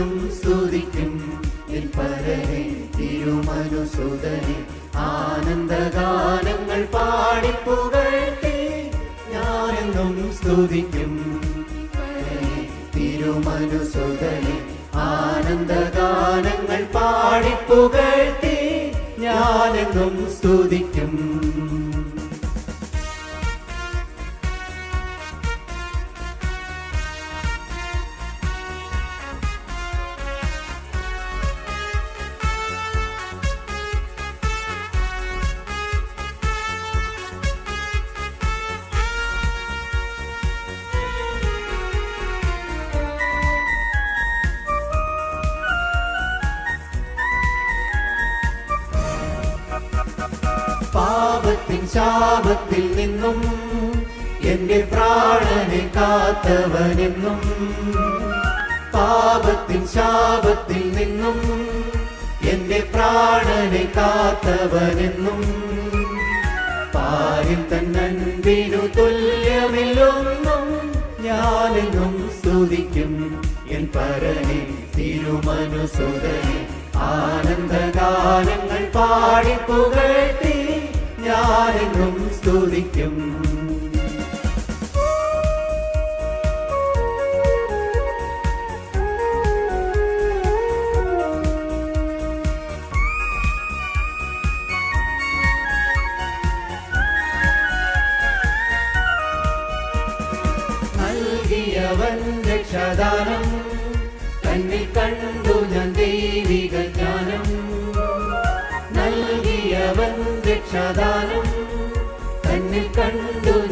ഞാനെന്നും സ്തുതിക്കും. എൻ പരനെ തിരുമനുസുതനെ ആനന്ദഗാനങ്ങൾ പാടിപ്പുകഴ്ത്തി ഞാനെന്നും സ്തുതിക്കും. തിരുമനുസുതനെ ആനന്ദഗാനങ്ങൾ പാടിപ്പുകഴ്ത്തി ഞാനെന്നും സ്തുതിക്കും. ശാപത്തിൽ നിന്നും എന്റെ പ്രാണനെ കാത്തവനെന്നും പാപത്തിൻ ശാപത്തിൽ നിന്നും എന്റെ പ്രാണനെ കാത്തവനെന്നും പാരിൽ തന്നൻപിനു തുല്യമില്ലൊന്നും ഞാനെന്നും സ്തുതിക്കും. എൻ പരനെ തിരുമനുസുതനെ ആനന്ദഗാനങ്ങൾ പാടിപ്പുകഴ്ത്തി ഞാനെന്നും സ്തുതിക്കും. നൽകിയവൻ രക്ഷദാനം തന്നിൽ കണ്ടു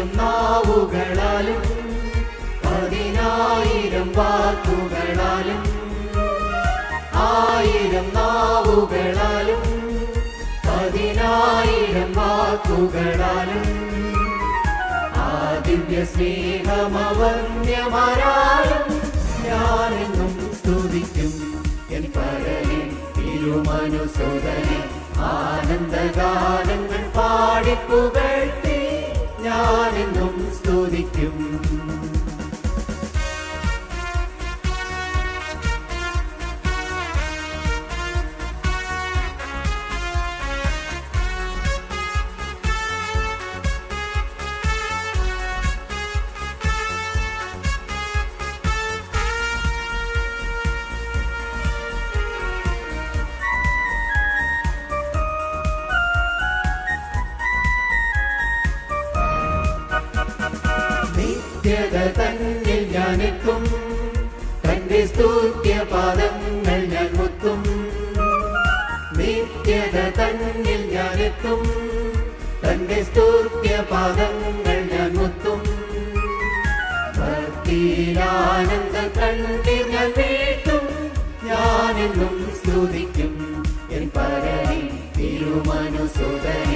ആയിരം നാവുകളാലും പതിനായിരം വാക്കുകളാലും ആയിരം നാവുകളാലും പതിനായിരം വാക്കുകളാലും. ആദിവ്യ ദിവ്യ സ്നേഹമവന്യമാരാലും ഞാനെന്നും സ്തുതിക്കും. എൻ പരനെ തിരുമനുസുതനെ ആനന്ദഗാനങ്ങൾ പാടിപ്പുകഴ്ത്തി ഞാനെന്നും സ്തുതിക്കും. നിത്യത തന്നിൽ ഞാനെത്തും. തന്റെ സ്തൂത്യ പാദങ്ങൾ ഞാൻ മുത്തും. നിത്യത തന്നിൽ ഞാനെത്തും. തന്റെ സ്തൂത്യ പാദങ്ങൾ ഞാൻ മുത്തും. ഭക്തിയിലാനന്ദ കണ്ണിൽ ഞാൻ വീട്ടും. ഞാനെന്നും സ്തുതിക്കും. എൻ പരനെ തിരുമനുസുതനെ